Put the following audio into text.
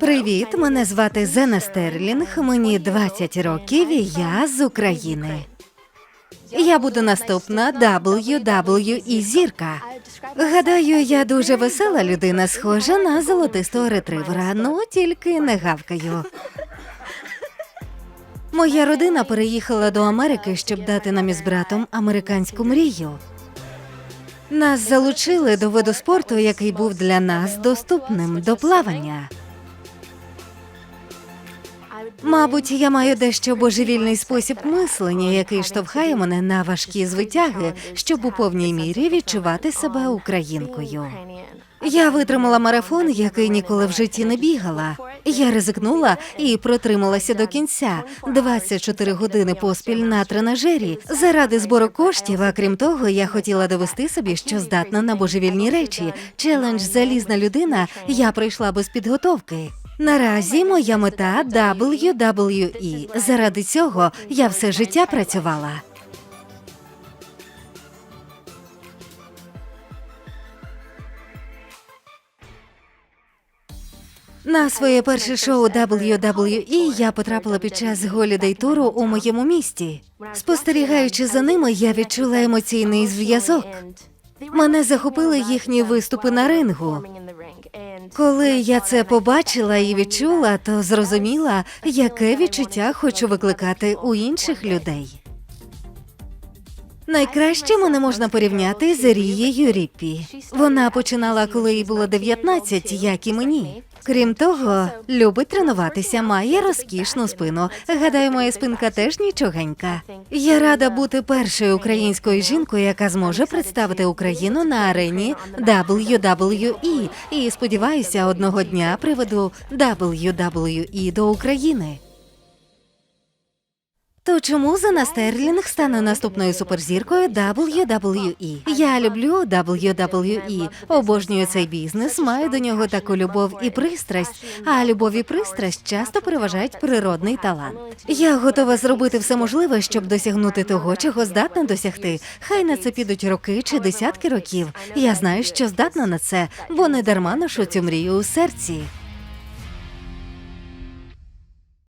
Привіт, мене звати Зена Стерлінг. Мені 20 років і я з України. Я буду наступна WWE зірка. Гадаю, я дуже весела людина, схожа на золотистого ретривера, ну тільки не гавкаю. Моя родина переїхала до Америки, щоб дати нам із братом американську мрію. Нас залучили до виду спорту, який був для нас доступним до плавання. Мабуть, я маю дещо божевільний спосіб мислення, який штовхає мене на важкі звитяги, щоб у повній мірі відчувати себе українкою. Я витримала марафон, який ніколи в житті не бігала. Я ризикнула і протрималася до кінця 24 години поспіль на тренажері заради збору коштів. А крім того, я хотіла довести собі, що здатна на божевільні речі. Челендж залізна людина. Я пройшла без підготовки. Наразі моя мета WWE. Заради цього я все життя працювала. На своє перше шоу WWE я потрапила під час голідей-туру у моєму місті. Спостерігаючи за ними, я відчула емоційний зв'язок. Мене захопили їхні виступи на рингу. Коли я це побачила і відчула, то зрозуміла, яке відчуття хочу викликати у інших людей. Найкраще мене можна порівняти з Рією Ріппі. Вона починала, коли їй було 19, як і мені. Крім того, любить тренуватися, має розкішну спину. Гадаю, моя спинка теж нічогенька. Я рада бути першою українською жінкою, яка зможе представити Україну на арені WWE. І сподіваюся, одного дня приведу WWE до України. То чому Зена Стерлінг стане наступною суперзіркою WWE? Я люблю WWE, обожнюю цей бізнес, маю до нього таку любов і пристрасть. А любов і пристрасть часто переважають природний талант. Я готова зробити все можливе, щоб досягнути того, чого здатна досягти. Хай на це підуть роки чи десятки років. Я знаю, що здатна на це, бо не дарма ношу цю мрію у серці.